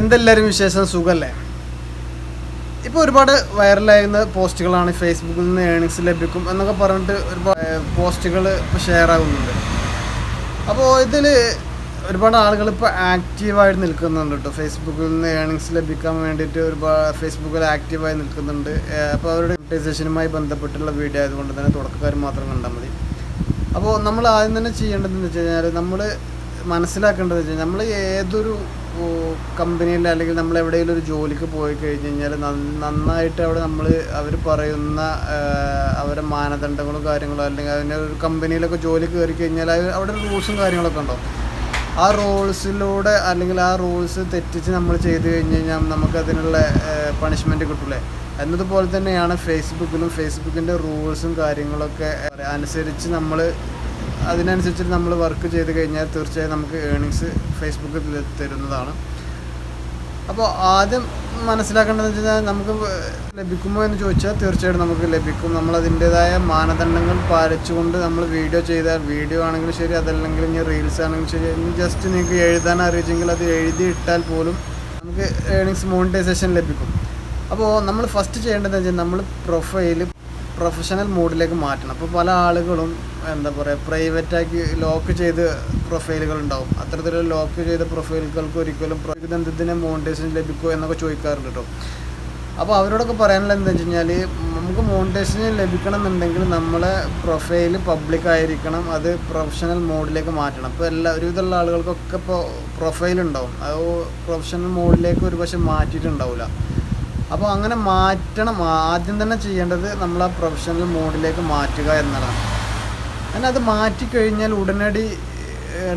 എന്തെല്ലാവരും വിശേഷം? സുഖല്ലേ? ഇപ്പോൾ ഒരുപാട് വൈറലായിരുന്ന പോസ്റ്റുകളാണ് ഫേസ്ബുക്കിൽ നിന്ന് ഏണിങ്സ് ലഭിക്കും എന്നൊക്കെ പറഞ്ഞിട്ട് ഒരുപാട് പോസ്റ്റുകൾ ഇപ്പോൾ ഷെയർ ആകുന്നുണ്ട്. അപ്പോൾ ഇതിൽ ഒരുപാട് ആളുകൾ ഇപ്പോൾ ആക്റ്റീവായിട്ട് നിൽക്കുന്നുണ്ട് കേട്ടോ ഫേസ്ബുക്കിൽ നിന്ന് ഏണിങ്സ് ലഭിക്കാൻ വേണ്ടിയിട്ട് ഒരുപാട് ഫേസ്ബുക്കിൽ ആക്റ്റീവായി നിൽക്കുന്നുണ്ട്. അപ്പോൾ അവരുടെ യൂട്ടിലൈസേഷനുമായി ബന്ധപ്പെട്ടുള്ള വീഡിയോ ആയതുകൊണ്ട് തന്നെ തുടക്കക്കാർ മാത്രം കണ്ടാൽ മതി. അപ്പോൾ നമ്മൾ ആദ്യം തന്നെ ചെയ്യേണ്ടതെന്ന് വെച്ച് കഴിഞ്ഞാൽ നമ്മൾ മനസ്സിലാക്കേണ്ടത് വെച്ചാൽ നമ്മൾ ഏതൊരു കമ്പനിയിൽ അല്ലെങ്കിൽ നമ്മൾ എവിടെയെങ്കിലും ഒരു ജോലിക്ക് പോയി കഴിഞ്ഞ് കഴിഞ്ഞാൽ നന്നായിട്ട് അവിടെ നമ്മൾ അവർ പറയുന്ന അവരെ അവരുടെ മാനദണ്ഡങ്ങളും കാര്യങ്ങളും അല്ലെങ്കിൽ അതിന്റെ ഒരു കമ്പനിയിലൊക്കെ ജോലി കയറി കഴിഞ്ഞാൽ അവിടെ റൂൾസും കാര്യങ്ങളൊക്കെ ഉണ്ടാവും ആ റൂൾസിലൂടെ അല്ലെങ്കിൽ ആ റൂൾസ് തെറ്റിച്ച് നമ്മൾ ചെയ്ത് കഴിഞ്ഞ് കഴിഞ്ഞാൽ നമുക്ക് അതിനുള്ള പണിഷ്മെന്റ് കിട്ടൂലേ? എന്നതുപോലെ തന്നെയാണ് ഫേസ്ബുക്കിലും ഫേസ്ബുക്കിന്റെ റൂൾസും കാര്യങ്ങളൊക്കെ അനുസരിച്ച് നമ്മൾ അതിനനുസരിച്ച് നമ്മൾ വർക്ക് ചെയ്ത് കഴിഞ്ഞാൽ തീർച്ചയായും നമുക്ക് ഏണിങ്സ് ഫേസ്ബുക്കിൽ തരുന്നതാണ്. അപ്പോൾ ആദ്യം മനസ്സിലാക്കേണ്ടതെന്ന് വെച്ച് കഴിഞ്ഞാൽ നമുക്ക് ലഭിക്കുമോ എന്ന് ചോദിച്ചാൽ തീർച്ചയായിട്ടും നമുക്ക് ലഭിക്കും. നമ്മൾ അതിന്റേതായ മാനദണ്ഡങ്ങൾ പാലിച്ചുകൊണ്ട് നമ്മൾ വീഡിയോ ചെയ്താൽ വീഡിയോ ആണെങ്കിലും ശരി അതല്ലെങ്കിൽ ഇനി റീൽസ് ആണെങ്കിലും ശരി. ഇനി ജസ്റ്റ് നിങ്ങൾക്ക് എഴുതാൻ അറിയിച്ചെങ്കിൽ അത് എഴുതി ഇട്ടാൽ പോലും നമുക്ക് ഏണിങ്സ് മോണിറ്റൈസേഷൻ ലഭിക്കും. അപ്പോൾ നമ്മൾ ഫസ്റ്റ് ചെയ്യേണ്ടതെന്ന് വെച്ചാൽ നമ്മൾ പ്രൊഫൈൽ പ്രൊഫഷണൽ മോഡിലേക്ക് മാറ്റണം. അപ്പോൾ പല ആളുകളും എന്താ പറയുക പ്രൈവറ്റാക്കി ലോക്ക് ചെയ്ത് പ്രൊഫൈലുകൾ ഉണ്ടാവും. അത്തരത്തിലുള്ള ലോക്ക് ചെയ്ത പ്രൊഫൈലുകൾക്ക് ഒരിക്കലും ഇതെന്തിനെ മോണിറ്റേഷൻ ലഭിക്കുമോ എന്നൊക്കെ ചോദിക്കാറുണ്ട് കേട്ടോ അപ്പോൾ അവരോടൊക്കെ പറയാനുള്ള എന്താ വെച്ച് കഴിഞ്ഞാൽ നമുക്ക് മോണിറ്റേഷൻ ലഭിക്കണം എന്നുണ്ടെങ്കിൽ നമ്മളെ പ്രൊഫൈൽ പബ്ലിക് ആയിരിക്കണം അത് പ്രൊഫഷണൽ മോഡിലേക്ക് മാറ്റണം. അപ്പോൾ എല്ലാ ഒരുവിധമുള്ള ആളുകൾക്കൊക്കെ ഇപ്പോൾ പ്രൊഫൈൽ ഉണ്ടാവും. അത് പ്രൊഫഷണൽ മോഡിലേക്ക് ഒരു പക്ഷേ മാറ്റിയിട്ടുണ്ടാവില്ല അപ്പോൾ അങ്ങനെ മാറ്റണം. ആദ്യം തന്നെ ചെയ്യേണ്ടത് നമ്മൾ ആ പ്രൊഫഷണൽ മോഡിലേക്ക് മാറ്റുക എന്നതാണ്. അങ്ങനെ അത് മാറ്റിക്കഴിഞ്ഞാൽ ഉടനടി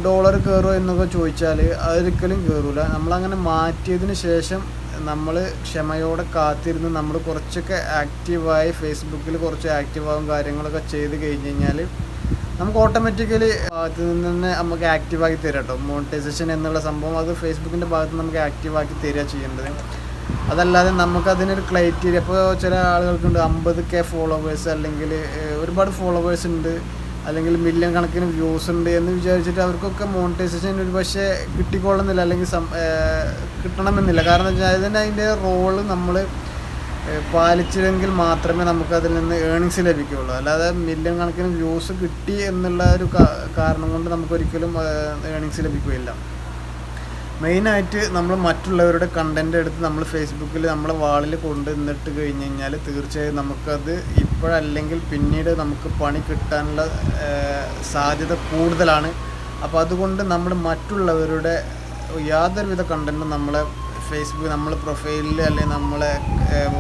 ഡോളർ കയറുമോ എന്നൊക്കെ ചോദിച്ചാൽ അതൊരിക്കലും കയറൂല നമ്മളങ്ങനെ മാറ്റിയതിന് ശേഷം നമ്മൾ ക്ഷമയോടെ കാത്തിരുന്ന് നമ്മൾ കുറച്ചൊക്കെ ആക്റ്റീവായി ഫേസ്ബുക്കിൽ കുറച്ച് ആക്റ്റീവാകും കാര്യങ്ങളൊക്കെ ചെയ്ത് കഴിഞ്ഞ് കഴിഞ്ഞാൽ നമുക്ക് ഓട്ടോമാറ്റിക്കലി ഭാഗത്ത് നിന്ന് തന്നെ നമുക്ക് ആക്റ്റീവാക്കി തരാം കേട്ടോ മോണിറ്റൈസേഷൻ എന്നുള്ള സംഭവം അത് ഫേസ്ബുക്കിന്റെ ഭാഗത്ത് നമുക്ക് ആക്റ്റീവാക്കി തരിക ചെയ്യേണ്ടത്. അതല്ലാതെ നമുക്കതിനൊരു ക്രൈറ്റീരിയ ഇപ്പോൾ ചില ആളുകൾക്കുണ്ട് അമ്പത് കെ ഫോളോവേഴ്സ് അല്ലെങ്കിൽ ഒരുപാട് ഫോളോവേഴ്സ് ഉണ്ട് അല്ലെങ്കിൽ മില്യൺ കണക്കിന് വ്യൂസ് ഉണ്ട് എന്ന് വിചാരിച്ചിട്ട് അവർക്കൊക്കെ മോണിറ്റൈസേഷൻ ഒരു പക്ഷേ കിട്ടിക്കൊള്ളുന്നില്ല അല്ലെങ്കിൽ കിട്ടണമെന്നില്ല. കാരണം വെച്ചാൽ അതിന് അതിന്റെ റോൾ നമ്മൾ പാലിച്ചില്ലെങ്കിൽ മാത്രമേ നമുക്ക് അതിൽ നിന്ന് ഏണിങ്സ് ലഭിക്കുകയുള്ളൂ അല്ലാതെ മില്യൺ കണക്കിന് വ്യൂസ് കിട്ടി എന്നുള്ള ഒരു കാരണം കൊണ്ട് നമുക്കൊരിക്കലും ഏണിങ്സ് ലഭിക്കുകയില്ല. മെയിനായിട്ട് നമ്മൾ മറ്റുള്ളവരുടെ കണ്ടന്റ് എടുത്ത് നമ്മൾ ഫേസ്ബുക്കിൽ നമ്മളെ വാളിൽ കൊണ്ടുവന്നിട്ട് കഴിഞ്ഞ് കഴിഞ്ഞാൽ തീർച്ചയായും നമുക്കത് ഇപ്പോഴല്ലെങ്കിൽ പിന്നീട് നമുക്ക് പണി കിട്ടാനുള്ള സാധ്യത കൂടുതലാണ്. അപ്പോൾ അതുകൊണ്ട് നമ്മൾ മറ്റുള്ളവരുടെ യാതൊരുവിധ കണ്ടന്റും നമ്മളെ ഫേസ്ബുക്ക് നമ്മൾ പ്രൊഫൈലിൽ അല്ലെങ്കിൽ നമ്മളെ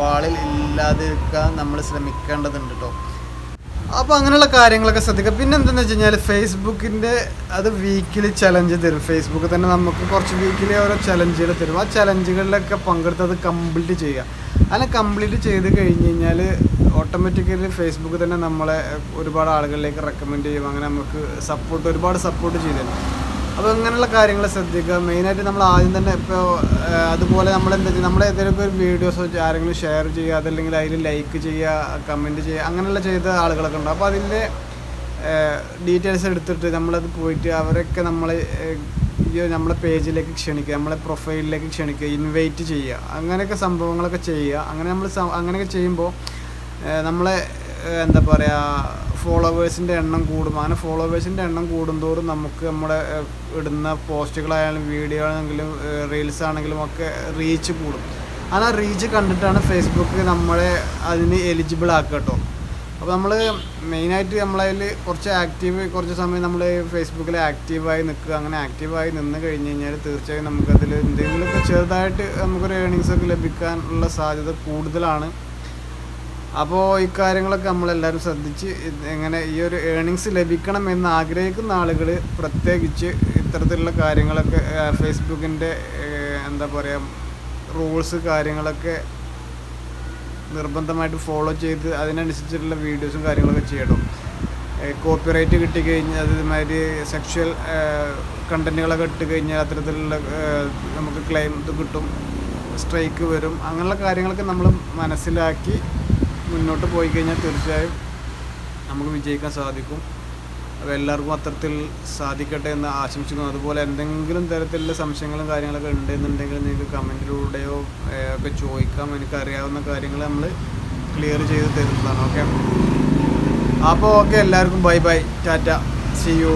വാളിൽ ഇല്ലാതിരിക്കാൻ നമ്മൾ ശ്രമിക്കേണ്ടതുണ്ട് കേട്ടോ അപ്പോൾ അങ്ങനെയുള്ള കാര്യങ്ങളൊക്കെ ശ്രദ്ധിക്കുക. പിന്നെ എന്താണെന്ന് വെച്ച് കഴിഞ്ഞാൽ ഫേസ്ബുക്കിന്റെ അത് വീക്കിലി ചലഞ്ച് തരും. ഫേസ്ബുക്ക് തന്നെ നമുക്ക് കുറച്ച് വീക്കിലി ഓരോ ചലഞ്ചുകൾ തരും. ആ ചലഞ്ചുകളിലൊക്കെ പങ്കെടുത്ത് അത് കംപ്ലീറ്റ് ചെയ്യുക. അങ്ങനെ കംപ്ലീറ്റ് ചെയ്ത് കഴിഞ്ഞ് കഴിഞ്ഞാൽ ഓട്ടോമാറ്റിക്കലി ഫേസ്ബുക്ക് തന്നെ നമ്മളെ ഒരുപാട് ആളുകളിലേക്ക് റെക്കമെൻഡ് ചെയ്യും. അങ്ങനെ നമുക്ക് സപ്പോർട്ട് ഒരുപാട് സപ്പോർട്ട് ചെയ്തു അപ്പോൾ ഇങ്ങനെയുള്ള കാര്യങ്ങൾ ശ്രദ്ധിക്കുക. മെയിനായിട്ട് നമ്മൾ ആദ്യം തന്നെ ഇപ്പോൾ അതുപോലെ നമ്മൾ എന്താ ചെയ്യുക നമ്മുടെ ഏതെങ്കിലും ഒരു വീഡിയോസ് ആരെങ്കിലും ഷെയർ ചെയ്യുക അതല്ലെങ്കിൽ അതിൽ ലൈക്ക് ചെയ്യുക കമന്റ് ചെയ്യുക അങ്ങനെയുള്ള ചെയ്ത ആളുകളൊക്കെ ഉണ്ട്. അപ്പോൾ അതിന്റെ ഡീറ്റെയിൽസ് എടുത്തിട്ട് നമ്മളത് പോയിട്ട് അവരൊക്കെ നമ്മൾ നമ്മളെ പേജിലേക്ക് ക്ഷണിക്കുക നമ്മളെ പ്രൊഫൈലിലേക്ക് ക്ഷണിക്കുക ഇൻവൈറ്റ് ചെയ്യുക. അങ്ങനെയൊക്കെ സംഭവങ്ങളൊക്കെ ചെയ്യുക. അങ്ങനെ നമ്മൾ അങ്ങനെയൊക്കെ ചെയ്യുമ്പോൾ നമ്മളെ എന്താ പറയുക ഫോളോവേഴ്സിന്റെ എണ്ണം കൂടും. അങ്ങനെ ഫോളോവേഴ്സിന്റെ എണ്ണം കൂടുന്തോറും നമുക്ക് നമ്മുടെ ഇടുന്ന പോസ്റ്റുകളായാലും വീഡിയോ ആണെങ്കിലും റീൽസ് ആണെങ്കിലും ഒക്കെ റീച്ച് കൂടും. അത് ആ റീച്ച് കണ്ടിട്ടാണ് ഫേസ്ബുക്ക് നമ്മളെ അതിന് എലിജിബിൾ ആക്കുക കേട്ടോ അപ്പോൾ നമ്മൾ മെയിനായിട്ട് നമ്മളതിൽ കുറച്ച് ആക്റ്റീവ് കുറച്ച് സമയം നമ്മൾ ഫേസ്ബുക്കിൽ ആക്റ്റീവായി നിൽക്കുക. അങ്ങനെ ആക്റ്റീവായി നിന്ന് കഴിഞ്ഞ് കഴിഞ്ഞാൽ തീർച്ചയായും നമുക്കതിൽ എന്തെങ്കിലുമൊക്കെ ചെറുതായിട്ട് നമുക്കൊരു ഏണിങ്സ് ഒക്കെ ലഭിക്കാനുള്ള സാധ്യത കൂടുതലാണ്. അപ്പോൾ ഇക്കാര്യങ്ങളൊക്കെ കാര്യങ്ങളൊക്കെ നമ്മളെല്ലാവരും ശ്രദ്ധിച്ച് എങ്ങനെ ഈ ഒരു ഏണിങ്സ് ലഭിക്കണം എന്ന് ആഗ്രഹിക്കുന്ന ആളുകൾ പ്രത്യേകിച്ച് ഇത്തരത്തിലുള്ള കാര്യങ്ങളൊക്കെ ഫേസ്ബുക്കിന്റെ എന്താ പറയുക റൂൾസ് കാര്യങ്ങളൊക്കെ നിർബന്ധമായിട്ട് ഫോളോ ചെയ്ത് അതിനനുസരിച്ചിട്ടുള്ള വീഡിയോസും കാര്യങ്ങളൊക്കെ ചെയ്യണം. കോപ്പിറൈറ്റ് കിട്ടിക്കഴിഞ്ഞാൽ അതേമാതിരി സെക്ഷൽ കണ്ടന്റുകളൊക്കെ ഇട്ട് കഴിഞ്ഞാൽ അത്തരത്തിലുള്ള നമുക്ക് ക്ലെയിം ഇത് കിട്ടും സ്ട്രൈക്ക് വരും അങ്ങനെയുള്ള കാര്യങ്ങളൊക്കെ നമ്മൾ മനസ്സിലാക്കി മുന്നോട്ട് പോയി കഴിഞ്ഞാൽ തീർച്ചയായും നമുക്ക് വിജയിക്കാൻ സാധിക്കും. അപ്പോൾ എല്ലാവർക്കും അത്തരത്തിൽ സാധിക്കട്ടെ എന്ന് ആശംസിക്കുന്നു. അതുപോലെ എന്തെങ്കിലും തരത്തിലുള്ള സംശയങ്ങളും കാര്യങ്ങളൊക്കെ ഉണ്ടെന്നുണ്ടെങ്കിൽ നിങ്ങൾക്ക് കമന്റിലൂടെയോ ഒക്കെ ചോദിക്കാം. എനിക്കറിയാവുന്ന കാര്യങ്ങൾ നമ്മൾ ക്ലിയർ ചെയ്ത് തരുന്നതാണ്. ഓക്കെ? അപ്പോൾ ഓക്കെ എല്ലാവർക്കും bye bye. Tata. See you